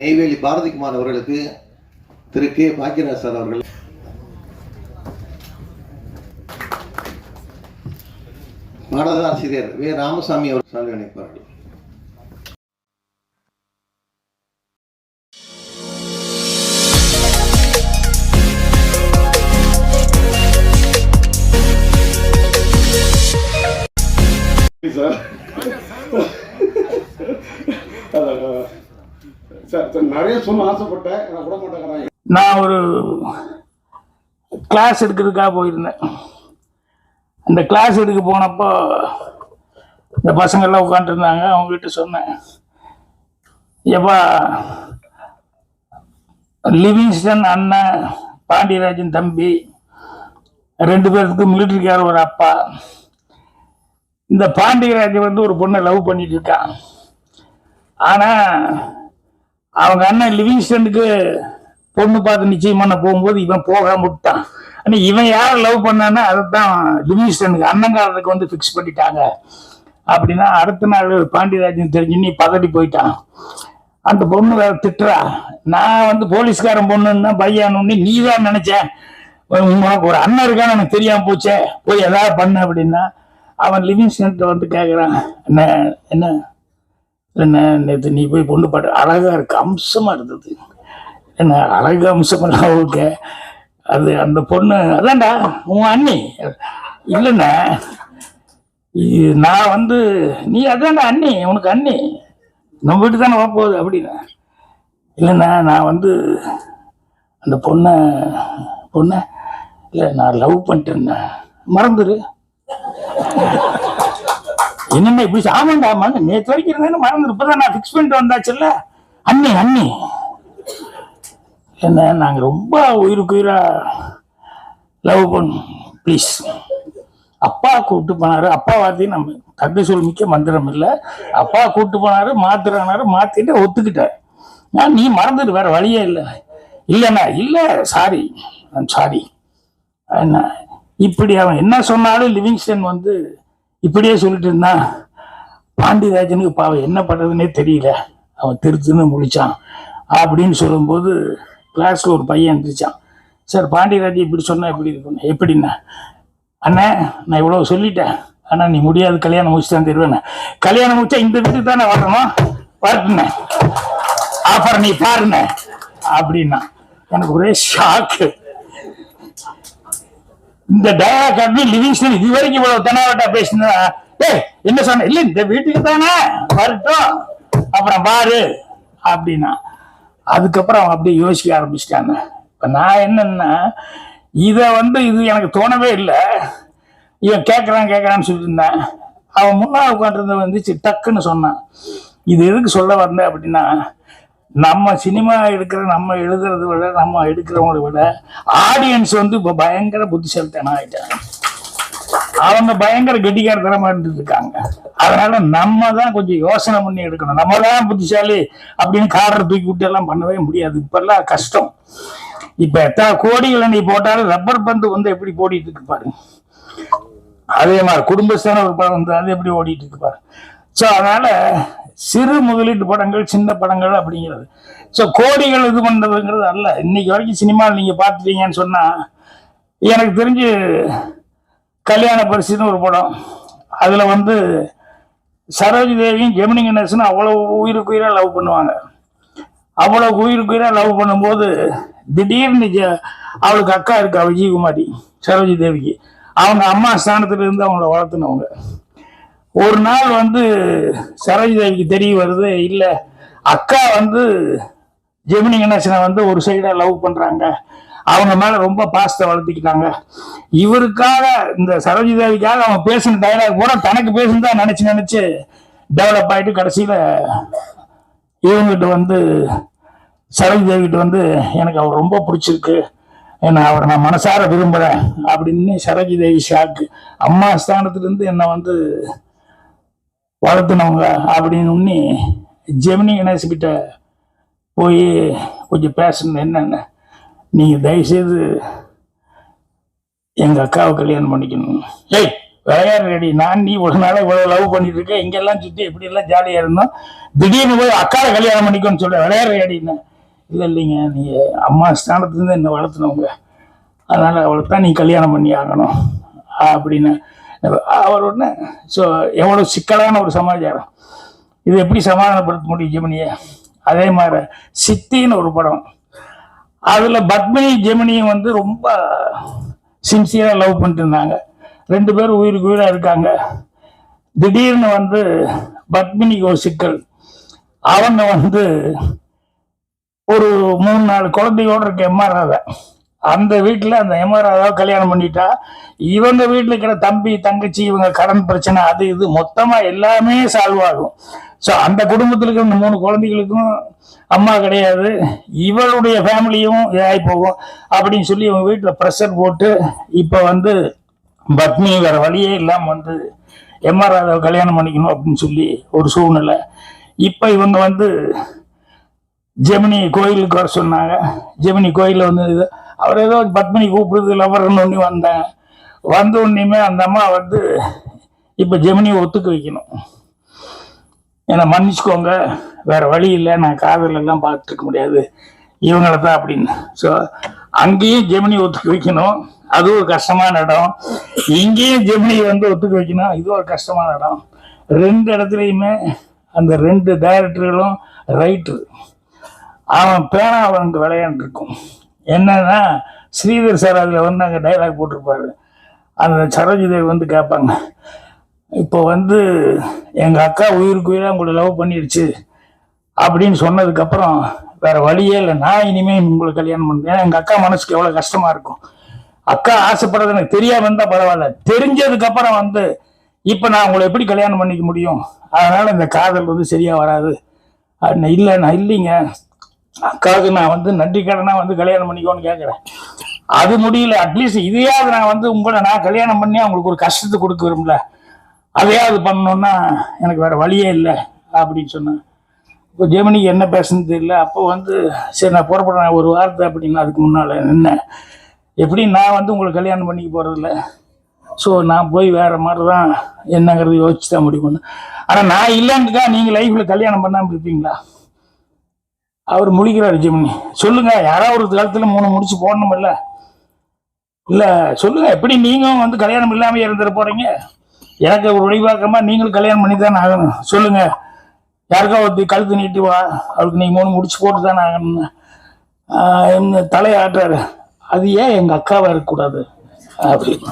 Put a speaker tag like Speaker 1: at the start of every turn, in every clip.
Speaker 1: நெய்வேலி பாரதிகுமார் அவர்களுக்கு திரு K. Bhagyaraj sir அவர்கள். நாடக ஆசிரியர் வே. ராமசாமி அவர் சால்வை அணைப்பார்கள்
Speaker 2: சார் அதான், சார் சார் நிறைய சொல்ல ஆசைப்பட்டேன். நான் விட மாட்டேங்கிறாங்க.
Speaker 3: நான் ஒரு கிளாஸ் எடுக்கிறதுக்காக போயிருந்தேன். அந்த கிளாஸ் எடுக்க போனப்போ இந்த பசங்கள்லாம் உட்காந்துருந்தாங்க அவங்ககிட்ட சொன்னேன் எப்பா லிவிங்ஸ்டன் அண்ணன் பாண்டியராஜன் தம்பி ரெண்டு பேருக்கு மிலிட்ரிக்கார ஒரு அப்பா. இந்த பாண்டியராஜன் வந்து ஒரு பொண்ணை லவ் பண்ணிட்டு இருக்கான். ஆனால் அவங்க அண்ணன் லிவிங்ஸ்டனுக்கு பொண்ணு பார்த்து நிச்சயம் பண்ண போகும்போது இவன் போகாம விட்டான். ஆனா இவன் யாரை லவ் பண்ணான்னா அதைத்தான் லிவிங்ஸ்டனுக்கு அண்ணங்காரருக்கு வந்து ஃபிக்ஸ் பண்ணிட்டாங்க. அப்படின்னா அடுத்த நாள் பாண்டியராஜன் தெரிஞ்சு நீ பதடி போயிட்டான். அந்த பொண்ணு வேற திட்டுறா. நான் வந்து போலீஸ்காரன் பொண்ணுன்னா பையன்னு நீ தான் நினைச்சேன் உனக்கு ஒரு அண்ணன் இருக்கான்னு எனக்கு தெரியாம போச்சே. போய் ஏதாவது பண்ணு அப்படின்னா அவன் லிவிங்ஸ்டன்ட்ட வந்து கேட்குறான் என்ன என்ன? என்ன நேற்று நீ போய் பொண்ணு பாட்டு அழகாக இருக்கு அம்சமாக இருந்தது. என்ன அழகு அம்சமெல்லாம் ஓகே அது அந்த பொண்ணு அதான்டா உன் அண்ணி. இல்லைண்ணே நான் வந்து நீ அதான்டா அண்ணி உனக்கு அண்ணி. நம்ம வீட்டு தானே வரப்போகுது அப்படின்னா. இல்லைண்ணா நான் வந்து அந்த பொண்ணை பொண்ணை இல்லை நான் லவ் பண்ணிட்டேண்ணே. மறந்துடு என்னென்ன இப்படி ஆமாண்டா ஆமாங்க நேற்று வரைக்கும் இருந்தேன்னு மறந்து இப்பதான் நான் ஃபிக்ஸ் பண்ணிட்டு வந்தாச்சுல்ல? அண்ணி அண்ணி. என்ன நாங்கள் ரொம்ப உயிருக்கு உயிரா லவ் பண்ணும் ப்ளீஸ் அப்பா கூப்பிட்டு போனாரு. அப்பா வார்த்தையும் நம்ம தந்தை சொல் மிக்க மந்திரம் இல்லை. அப்பா கூப்பிட்டு போனாரு மாத்துறானாரு மாத்திட்டு ஒத்துக்கிட்டார் நான் நீ மறந்துட்டு வேற வழியே இல்லை. இல்லைண்ணா இல்லை சாரி சாரி என்ன இப்படி அவன் என்ன சொன்னாலும் லிவிங்ஸ்டன் வந்து இப்படியே சொல்லிட்டு இருந்தான் பாண்டியராஜனுக்கு பாவம் என்ன பண்றதுன்னே தெரியல. அவன் திருத்துன்னு முடிச்சான் அப்படின்னு சொல்லும்போது கிளாஸ்ல ஒரு பையன் இருந்துச்சான் சார் பாண்டியராஜன் இப்படி சொன்னா எப்படி இருக்கும்? எப்படின்னா? அண்ணே நான் இவ்வளவு சொல்லிட்டேன். ஆனா நீ முடியாது கல்யாணம் முடிச்சு தான் தருவேன் கல்யாணம் முடிச்சா இந்த வீட்டுக்கு தானே வரணும்? வரட்டுண்ணே அப்புறம் நீ பாருண்ணே. அப்படின்னா எனக்கு ஒரே ஷாக்கு இந்த டயாக்கார்டு லிவிங்ஸ்டன் இது வரைக்கும் இவ்வளவு தெனாவட்டா பேசினா ஏய் என்ன சொன்ன? இல்ல இந்த வீட்டுக்கு தானே வரட்டும். அப்புறம் பாரு அப்படின்னா. அதுக்கப்புறம் அவன் அப்படியே யோசிக்க ஆரம்பிச்சிட்டாங்க. இப்ப நான் என்னன்னா இதை வந்து இது எனக்கு தோணவே இல்லை. இவன் கேட்கறான் கேட்கறான்னு சொல்லிட்டு இருந்தேன். அவன் முன்னாள் உட்காந்துருந்த வந்துச்சு டக்குன்னு சொன்னான். இது எதுக்கு சொல்ல வந்தேன் அப்படின்னா நம்ம சினிமா எடுக்கிற நம்ம எழுதுறத விட நம்ம எடுக்கிறவங்களை விட ஆடியன்ஸ் வந்து இப்போ பயங்கர புத்திசாலித்தனம் ஆயிட்டாங்க. அவங்க பயங்கர கெட்டிக்காரத்தனமா இருந்துட்டு இருக்காங்க அதனால நம்ம தான் கொஞ்சம் யோசனை பண்ணி எடுக்கணும். நம்ம தான் புத்திசாலி அப்படின்னு காரை தூக்கி விட்டு எல்லாம் பண்ணவே முடியாது. இப்பெல்லாம் கஷ்டம். இப்ப எத்தனை கோடிகளை நீ போட்டாலும் ரப்பர் பந்து வந்து எப்படி போடிட்டு இருக்கு பாருங்க. அதே மாதிரி குடும்பஸ்தான ஒரு படம் வந்து அது எப்படி ஓடிட்டு இருக்கு பாரு ஸோ அதனால சிறு முதலீட்டு படங்கள் சின்ன படங்கள் அப்படிங்கிறது. ஸோ கோடிகள் இது பண்ணுறதுங்கிறது அல்ல. இன்னைக்கு வரைக்கும் சினிமாவில் நீங்கள் பார்த்துட்டீங்கன்னு சொன்னால் எனக்கு தெரிஞ்சு கல்யாண பரிசுன்னு ஒரு படம். அதில் வந்து சரோஜி தேவியும் ஜெமினி கணேசனும் அவ்வளோ உயிருக்கு உயிராக லவ் பண்ணுவாங்க. அவ்வளோ உயிருக்கு உயிராக லவ் பண்ணும்போது திடீர்னு ஜ- அவளுக்கு அக்கா இருக்கா விஜயகுமாரி சரோஜி தேவிக்கு. அவங்க அம்மா ஸ்தானத்துல இருந்து அவங்கள வளர்த்துனவங்க. ஒரு நாள் வந்து சரோஜி தேவிக்கு தெரிய வருது இல்ல அக்கா வந்து ஜெமினி கணேசனை வந்து ஒரு சைடா லவ் பண்றாங்க. அவங்க மேல ரொம்ப பாசத்தை வளர்த்திக்கிட்டாங்க. இவருக்காக இந்த சரோஜி தேவிக்காக அவன் பேசின டைலாக் கூட தனக்கு பேசுனதா நினைச்சு நினைச்சு டெவலப் ஆயிட்டு கடைசியில இவங்கிட்ட வந்து சரோஜி தேவிகிட்ட வந்து எனக்கு அவர் ரொம்ப பிடிச்சிருக்கு. என்ன அவரை நான் மனசார விரும்புறேன். அப்படின்னு சரோஜி தேவி ஷாக்கு அம்மா ஸ்தானத்துல இருந்து என்னை வந்து வளர்த்துனவங்க அப்படின்னு உன்னி ஜெமினி கணேஷ் கிட்ட போய் கொஞ்சம் பேசணும் என்னென்ன? நீங்கள் தயவுசெய்து எங்கள் அக்காவை கல்யாணம் பண்ணிக்கணும். ஏய் விளையாடு ரெடி நான் நீ ஒரு நாளா இவ்வளோ லவ் பண்ணிட்டு இருக்கேன் இங்கெல்லாம் சுற்றி இப்படி எல்லாம் இருந்தோம். திடீர்னு போய் அக்காவை கல்யாணம் பண்ணிக்கோன்னு சொல்ல விளையாடு ரெடின்னு இல்லை இல்லைங்க. நீங்கள் அம்மா ஸ்தானத்துலேருந்து என்னை வளர்த்துனவங்க? அதனால் அவளை தான் நீ கல்யாணம் பண்ணி ஆகணும். அப்படின்னு அவர் ஒன்று ஸோ எவ்வளோ சிக்கலான ஒரு சமாச்சாரம். இது எப்படி சமாதானப்படுத்த முடியும் ஜெமினியை? அதே மாதிரி சித்தின்னு ஒரு படம். அதில் பத்மினி ஜெமினியும் வந்து ரொம்ப சின்சியராக லவ் பண்ணிட்டு இருந்தாங்க ரெண்டு பேரும் உயிருக்கு உயிராக இருக்காங்க. திடீர்னு வந்து பத்மினிக்கு ஒரு சிக்கல். அவங்க வந்து ஒரு மூணு நாலு குழந்தையோட இருக்க எம்ஆர்ஆவை அந்த வீட்டில் அந்த எம்ஆர்ஆவை கல்யாணம் பண்ணிட்டா இவங்க வீட்டில் இருக்கிற தம்பி தங்கச்சி இவங்க கடன் பிரச்சனை அது இது மொத்தமாக எல்லாமே சால்வ் ஆகும். ஸோ அந்த குடும்பத்தில் இருக்கிற இந்த மூணு குழந்தைகளுக்கும் அம்மா கிடையாது. இவளுடைய ஃபேமிலியும் இதாகி போகும். அப்படின்னு சொல்லி இவங்க வீட்டில் ப்ரெஷர் போட்டு இப்போ வந்து பத்னி வேற வழியே இல்லாமல் வந்து எம்ஆர் ராதாவை கல்யாணம் பண்ணிக்கணும் அப்படின்னு சொல்லி ஒரு சூழ்நிலை. இப்போ இவங்க வந்து ஜெமினி கோயிலுக்கு வர சொன்னாங்க. ஜெமினி கோயிலில் வந்து இது அவர் ஏதோ பத்மினி கூப்பிடுது லவர்னு ஒன்று வந்தேன். வந்த உடனேயுமே அந்த அம்மா வந்து இப்போ ஜெமினியை ஒத்துக்க வைக்கணும். என்னை மன்னிச்சுக்கோங்க வேற வழி இல்லை நான் காதல் எல்லாம் முடியாது. இவங்கள தான் அப்படின்னு. ஸோ அங்கேயும் ஜெமினி ஒத்துக்க வைக்கணும். அது ஒரு கஷ்டமான இடம். இங்கேயும் ஜெமினி வந்து ஒத்துக்க வைக்கணும் இது ஒரு கஷ்டமான இடம். ரெண்டு இடத்துலையுமே அந்த ரெண்டு டைரக்டர்களும் ரைட்டு அவன் பேனா அவனுக்கு விளையாண்டுருக்கும். இருக்கும் என்னன்னா ஸ்ரீதர் சார் அதில் வந்து அங்கே டைலாக் போட்டிருப்பாரு. அந்த சரோஜிதேவி வந்து கேட்பாங்க. இப்போ வந்து எங்கள் அக்கா உயிருக்கு உயிராக உங்களை லவ் பண்ணிடுச்சு அப்படின்னு சொன்னதுக்கப்புறம் வேற வழியே இல்லை. நான் இனிமேல் உங்களை கல்யாணம் பண்ணுறேன் ஏன்னா எங்கள் அக்கா மனசுக்கு எவ்வளோ கஷ்டமாக இருக்கும். அக்கா ஆசைப்படுறது எனக்கு தெரியாம இருந்தால் பரவாயில்ல. தெரிஞ்சதுக்கப்புறம் வந்து இப்போ நான் உங்களை எப்படி கல்யாணம் பண்ணிக்க முடியும்? அதனால் இந்த காதல் வந்து சரியாக வராது. அப்படின்னு இல்லை நான் இல்லைங்க. அக்காவுக்கு நான் வந்து நன்றி கடனா வந்து கல்யாணம் பண்ணிக்கோன்னு கேட்குறேன் அது முடியல அட்லீஸ்ட் இதையாவது நான் வந்து உங்களை நான் கல்யாணம் பண்ணி அவங்களுக்கு ஒரு கஷ்டத்தை கொடுக்க விரும்பல. அதையாவது பண்ணணும்னா எனக்கு வேற வழியே இல்லை அப்படின்னு சொன்னேன். இப்போ ஜெமினிக்கு என்ன பேசுனது தெரியல. அப்போ வந்து சரி நான் புறப்படுறேன். ஒரு வார்த்தை அப்படின்னு அதுக்கு முன்னால் என்ன எப்படி நான் வந்து உங்களை கல்யாணம் பண்ணிக்க போகிறதில்ல ஸோ நான் போய் வேற மாதிரி தான் என்னங்கிறது யோசிச்சு தான் முடிவு பண்ணேன். ஆனால் நான் இல்லைன்னுக்கா நீங்கள் லைஃப்பில் கல்யாணம் பண்ணாமல் இருப்பீங்களா? அவர் முழிக்கிறார் ஜெமினி. சொல்லுங்க யாராவது ஒரு காலத்தில் மூணு முடிச்சு போடணுமில்ல? இல்லை சொல்லுங்க எப்படி நீங்களும் வந்து கல்யாணம் இல்லாமல் இருந்துட போறீங்க? எனக்கு ஒரு ஒளிவாக்கமா நீங்களும் கல்யாணம் பண்ணி தானே ஆகணும். சொல்லுங்க யாருக்கா ஒருத்தி கழுத்து நீட்டி வா அவருக்கு நீங்க மூணு முடிச்சு போட்டு தான் ஆகணும்னு என்ன தலையாட்டுறாரு. அது ஏன் எங்க அக்காவா இருக்கக்கூடாது? அப்படின்னு.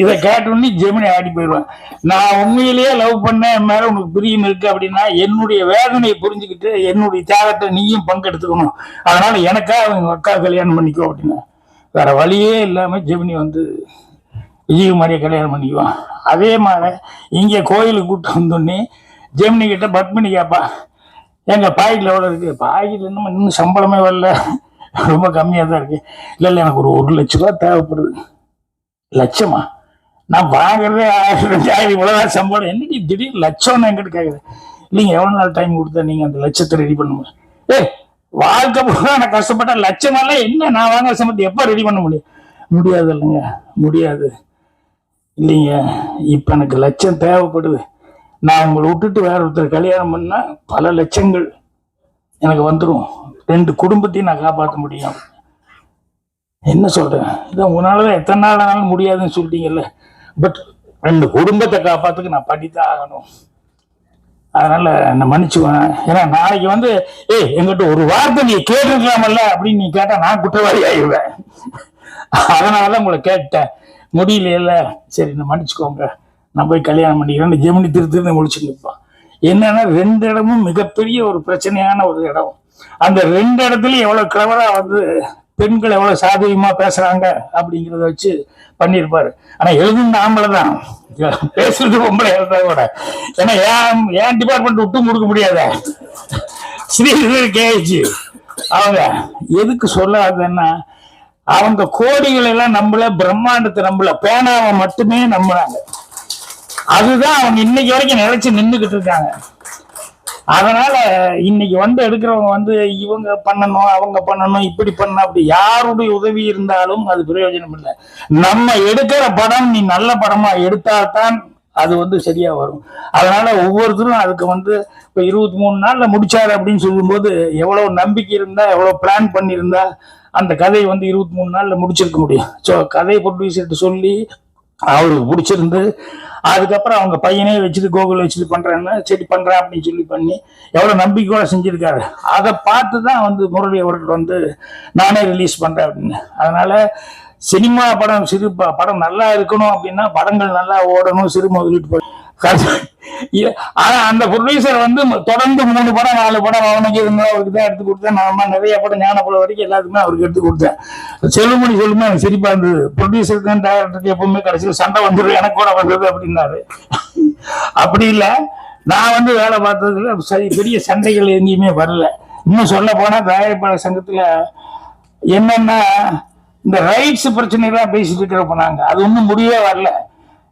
Speaker 3: இதை கேட்டோன்னே ஜெமினி ஆடி போயிடுவேன். நான் உண்மையிலேயே லவ் பண்ணேன் என் மேல உனக்கு பிரியம் இருக்கு அப்படின்னா என்னுடைய வேதனையை புரிஞ்சுக்கிட்டு என்னுடைய தியாகத்தை நீயும் பங்கெடுத்துக்கணும். அதனால எனக்கா அவங்க அக்கா கல்யாணம் பண்ணிக்கோ அப்படின்னா. வேற வழியே இல்லாம ஜெமினி வந்து விஜயகுமாரியை கல்யாணம் பண்ணிக்குவான். அதே மாதிரி இங்கே கோயிலுக்கு கூப்பிட்டு வந்தோடனே ஜெமினி கிட்ட பத்மினி கேட்பா எங்க பாக்கெட்ல எவ்வளோ இருக்கு? பாக்கெட்ல இன்னும் இன்னும் சம்பளமே வரல. ரொம்ப கம்மியாக தான் இருக்கு. இல்லை இல்லை எனக்கு ஒரு ஒரு லட்ச ரூபா தேவைப்படுது. லட்சமா? நான் வாங்குறதே ஆயிரம் ரெண்டாயிரம் இவ்வளோதான் சம்பளம். என்னடி திடீர்னு லட்சம்னு என்கிட்ட கேட்குது இல்லைங்க எவ்வளோ நாள் டைம் கொடுத்தா நீங்கள் அந்த லட்சத்தை ரெடி பண்ணுங்க ஏய் வாழ்க்கை பூரா நான் கஷ்டப்பட்டேன் லட்சமெல்லாம் என்ன நான் வாங்குற சம்பளத்தை எப்போ ரெடி பண்ண முடியும்? முடியாது இல்லைங்க முடியாது. இல்லைங்க இப்போ எனக்கு லட்சம் தேவைப்படுது. நான் உங்களை விட்டுட்டு வேற ஒருத்தர் கல்யாணம் பண்ணா பல லட்சங்கள் எனக்கு வந்துடும் ரெண்டு குடும்பத்தையும் நான் காப்பாற்ற முடியும். என்ன சொல்றேன்? இதான் உங்களால தான் எத்தனை நாள் ஆனாலும் முடியாதுன்னு சொல்லிட்டீங்கல்ல. பட் ரெண்டு குடும்பத்தை காப்பாத்துக்கு நான் படித்தான் ஆகணும். அதனால நான் மன்னிச்சுவேன் ஏன்னா நாளைக்கு வந்து ஏய் எங்கிட்ட ஒரு வார்த்தை நீ கேட்டிருக்கலாமல்ல அப்படின்னு நீ கேட்டா நான் குற்றவாளி ஆயிடுவேன். அதனால உங்களை கேட்டேன். முடியலையில சரி நான் மன்னிச்சுக்கோங்க. நான் போய் கல்யாணம் பண்ணிக்கிறேன் ஜெமினி திரு முடிச்சு நிற்பான் என்னன்னா ரெண்டு இடமும் மிகப்பெரிய ஒரு பிரச்சனையான ஒரு இடம். அந்த ரெண்டு இடத்துலயும் எவ்வளவு கிளவரா வந்து பெண்கள் எவ்வளவு சாதகமா பேசுறாங்க அப்படிங்கிறத வச்சு பண்ணியிருப்பாரு. ஆனா எழுதுன ஆம்பளை தான் பேசுறது பொம்பளை எழுதா கூட. ஏன்னா ஏன் ஏன் டிபார்ட்மெண்ட் விட்டும் கொடுக்க முடியாத? ஸ்ரீதர் கேஜி. அவங்க எதுக்கு சொல்லாதுன்னா அவங்க கோடிகள் எல்லாம் நம்மள பிரம்மாண்டத்தை நம்மள பேனாவை மட்டுமே நம்புறாங்க. அதுதான் அவங்க இன்னைக்கு வரைக்கும் நிலைச்சு நின்றுகிட்டு இருக்காங்க. அதனால இன்னைக்கு வந்து எடுக்கிறவங்க வந்து இவங்க பண்ணணும் அவங்க பண்ணணும் இப்படி பண்ண அப்படி யாருடைய உதவி இருந்தாலும் அது பிரயோஜனம் இல்லை. நம்ம எடுக்கிற படம் நீ நல்ல படமா எடுத்தால்தான் அது வந்து சரியா வரும். அதனால ஒவ்வொருத்தரும் அதுக்கு வந்து இப்ப இருபத்தி மூணு நாள்ல முடிச்சாரு அப்படின்னு சொல்லும்போது எவ்வளவு நம்பிக்கை இருந்தா எவ்வளவு பிளான் பண்ணியிருந்தா அந்த கதையை வந்து இருபத்தி மூணு நாள்ல முடிச்சிருக்க முடியும். ஸோ கதை ப்ரொடியூசர்கிட்ட சொல்லி அவருக்கு பிடிச்சிருந்து அதுக்கப்புறம் அவங்க பையனே வச்சுட்டு கோகுல் வச்சுட்டு பண்றேன்னு சரி பண்றேன் அப்படின்னு சொல்லி பண்ணி எவ்வளவு நம்பிக்கையோட செஞ்சிருக்காரு. அதை பார்த்து தான் வந்து முரளி அவர்கள் வந்து நானே ரிலீஸ் பண்றேன் அப்படின்னு. அதனால சினிமா படம் சிறு படம் நல்லா இருக்கணும் அப்படின்னா படங்கள் நல்லா ஓடணும் சிறு முதலீட்டு ஆனா அந்த ப்ரொடியூசர் வந்து தொடர்ந்து மூணு படம் நாலு படம் அவனுக்கு இருந்தா அவருக்கு தான் எடுத்து கொடுத்தேன். நான் நிறைய படம் ஞானப்பட வரைக்கும் எல்லாத்துக்குமே அவருக்கு எடுத்து கொடுத்தேன். செல்லுமணி சொல்லுமே எனக்கு சிரிப்பா இருந்தது. ப்ரொடியூசருக்கும் டேரக்டருக்கு எப்பவுமே கடைசியில் சண்டை வந்துடும் எனக்கு கூட வந்தது அப்படின்னாரு. அப்படி இல்லை. நான் வந்து வேலை பார்த்ததுல சரி பெரிய சண்டைகள் எங்கேயுமே வரல. இன்னும் சொல்ல போனா தயாரிப்பாளர் சங்கத்துல என்னன்னா இந்த ரைட்ஸ் பிரச்சனைலாம் பேசிட்டு இருக்கிறப்ப நாங்க. அது ஒன்றும் முடியவே வரல.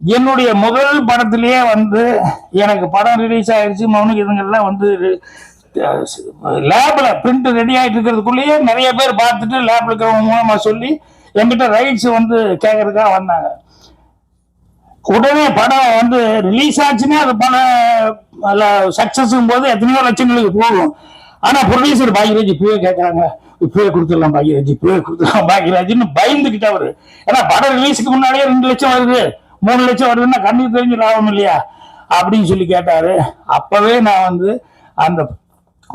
Speaker 3: என்னுடைய முதல் படத்திலேயே வந்து எனக்கு படம் ரிலீஸ் ஆயிடுச்சு மௌனிக இதுங்கெல்லாம் வந்து லேப்ல பிரிண்ட் ரெடி ஆயிட்டு இருக்கிறதுக்குள்ளேயே நிறைய பேர் பார்த்துட்டு லேப்ல இருக்கிறவங்க மூலமா சொல்லி என்கிட்ட ரைட்ஸ் வந்து கேட்கறதுக்காக வந்தாங்க. உடனே படம் வந்து ரிலீஸ் ஆச்சுன்னா அது படம் சக்ஸஸும் போது எத்தனையோ லட்சங்களுக்கு போகும். ஆனா ப்ரொடியூசர் பாக்யராஜ் இப்பவே கேட்கறாங்க இப்பவே கொடுத்துடலாம் பாக்யராஜ் இப்பவே கொடுத்துடலாம் பாக்யராஜ்னு பயந்துகிட்டு ஏன்னா படம் ரிலீஸுக்கு முன்னாடியே ரெண்டு லட்சம் வருது. மூணு லட்சம் வருதுன்னா கண்ணுக்கு தெரிஞ்சு லாபம் இல்லையா? அப்படின்னு சொல்லி கேட்டாரு. அப்பவே நான் வந்து அந்த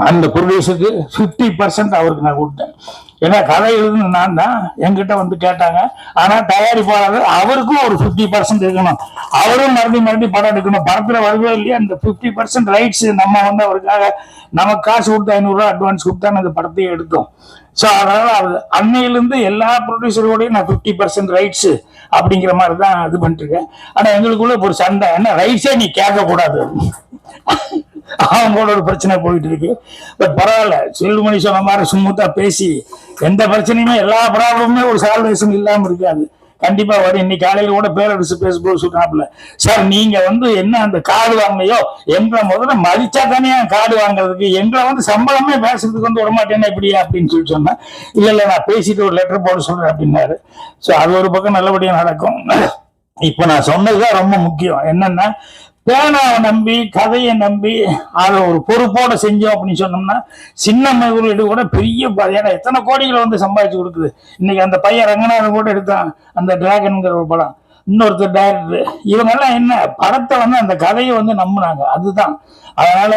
Speaker 3: அந்த ப்ரொடியூசருக்கு ஃபிஃப்டி பர்சன்ட் அவருக்கு நான் கொடுத்தேன். ஏன்னா கதை எழுதுன நான் தான். என்கிட்ட வந்து கேட்டாங்க. ஆனா தயாரிப்பாளர் அவருக்கும் ஒரு ஃபிஃப்டி பர்சன்ட் இருக்கணும். அவரும் மறுபடி மறுபடி படம் எடுக்கணும். படத்துல வருவே இல்லையா அந்த ஃபிஃப்டி பர்சன்ட் ரைட்ஸ் நம்ம வந்து அவருக்காக நமக்கு காசு கொடுத்து ஐநூறுரூவா அட்வான்ஸ் கொடுத்தா அந்த படத்தையே எடுத்தோம். ஸோ அதனால அவர் அன்னையிலிருந்து எல்லா ப்ரொடியூசரோடையும் நான் ஃபிஃப்டி பர்சன்ட் ரைட்ஸ் அப்படிங்கிற மாதிரி தான் இது பண்ணிட்டு இருக்கேன் ஆனா எங்களுக்குள்ள ஒரு சண்டை. என்ன ரைட்ஸே நீ கேட்கக்கூடாது. அவங்களோட ஒரு பிரச்சனை போயிட்டு இருக்கு. பட் பரவாயில்ல. செல்லுமணி சொன்ன மாதிரி சுமூத்தா பேசி எந்த பிரச்சனையுமே எல்லா ப்ராப்ளமுமே ஒரு சால்வேஷன் இல்லாமல் இருக்காது. கண்டிப்பா வரும். இன்னைக்கு காலையில கூட பேரரசு பேசும்போது சொல்றாப்புல சார் நீங்க வந்து என்ன அந்த கார்டு வாங்கினையோ எங்களை முதல்ல மதிச்சா தானே கார்டு வாங்குறதுக்கு. எங்களை வந்து சம்பளமே பேசுறதுக்கு வந்து விடமாட்டேன்னா இப்படியா அப்படின்னு சொல்லி சொன்னேன். இல்ல இல்ல நான் பேசிட்டு ஒரு லெட்டர் போட சொல்றேன் அப்படின்னாரு. ஸோ அது ஒரு பக்கம் நல்லபடியா நடக்கும். இப்ப நான் சொன்னதுதான் ரொம்ப முக்கியம். என்னன்னா பேனாவை நம்பி கதையை நம்பி அதை ஒரு பொறுப்போட செஞ்சோம் அப்படின்னு சொன்னோம்னா சின்ன முதலீடு கூட பெரிய ஏன்னா எத்தனை கோடிகளை வந்து சம்பாதிச்சு கொடுக்குது. இன்னைக்கு அந்த பையன் ரங்கநாதன் கூட எடுத்தான் அந்த டிராகன்கிற ஒரு படம். இன்னொருத்தர் டைரக்டர் இவங்கெல்லாம் என்ன படத்தை வந்து அந்த கதையை வந்து நம்பினாங்க. அதுதான். அதனால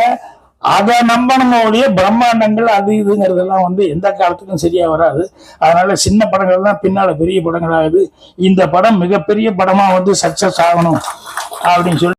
Speaker 3: அதை நம்பணுமோடைய ஒழிய பிரம்மாண்டங்கள் அது இதுங்கிறதெல்லாம் வந்து எந்த காலத்துக்கும் சரியா வராது. அதனால சின்ன படங்கள் தான் பின்னால பெரிய படங்கள் ஆகுது இந்த படம் மிகப்பெரிய படமா வந்து சக்சஸ் ஆகணும் அப்படின்னு சொல்லி